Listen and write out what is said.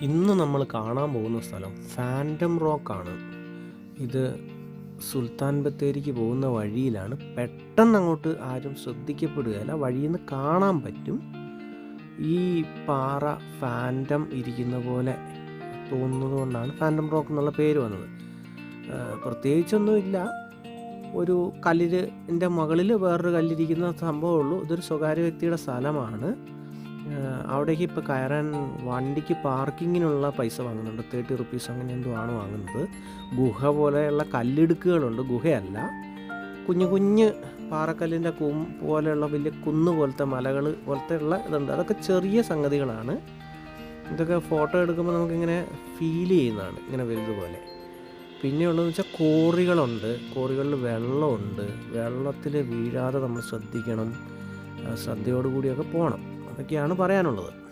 ഇന്ന് നമ്മൾ കാണാൻ പോകുന്ന സ്ഥലം ഫാന്റം റോക്കാണ് ഇത് സുൽത്താൻ ബത്തേരിക്ക് പോകുന്ന വഴിയിലാണ്. പെട്ടെന്ന് അങ്ങോട്ട് ആരും ശ്രദ്ധിക്കപ്പെടുകയില്ല. വഴിയിൽ നിന്ന് കാണാൻ പറ്റും. ഈ പാറ ഫാന്റം ഇരിക്കുന്ന പോലെ തോന്നുന്നത് കൊണ്ടാണ് ഫാന്റം റോക്ക് എന്നുള്ള പേര് വന്നത്. പ്രത്യേകിച്ചൊന്നുമില്ല. ഒരു കല്ലിന്റെ മുകളിൽ വേറൊരു കല്ലിരിക്കുന്ന സംഭവമുള്ളൂ ഇതൊരു സ്വകാര്യ വ്യക്തിയുടെ സ്ഥലമാണ്. അവിടേക്ക് ഇപ്പോൾ കയറാൻ വണ്ടിക്ക് പാർക്കിങ്ങിനുള്ള പൈസ വാങ്ങുന്നുണ്ട്. തേർട്ടി റുപ്പീസ് അങ്ങനെ എന്തോ ആണ് വാങ്ങുന്നത്. ഗുഹ പോലെയുള്ള കല്ലിടുക്കുകളുണ്ട്. ഗുഹയല്ല. കുഞ്ഞു കുഞ്ഞ് പാറക്കല്ലിന്റെ കും പോലെയുള്ള വലിയ കുന്ന് പോലത്തെ മലകൾ പോലത്തെ ഉള്ള ഇതുണ്ട്. അതൊക്കെ ചെറിയ സംഗതികളാണ്. ഇതൊക്കെ ഫോട്ടോ എടുക്കുമ്പോൾ നമുക്കിങ്ങനെ ഫീൽ ചെയ്യുന്നതാണ്. ഇങ്ങനെ വലുതുപോലെ. പിന്നെ ഉള്ളതെന്ന് വെച്ചാൽ കോറികളുണ്ട്. കോറികളിൽ വെള്ളമുണ്ട്. വെള്ളത്തിൽ വീഴാതെ നമ്മൾ ശ്രദ്ധിക്കണം. ശ്രദ്ധയോടുകൂടിയൊക്കെ പോകണം. അതൊക്കെയാണ് പറയാനുള്ളത്.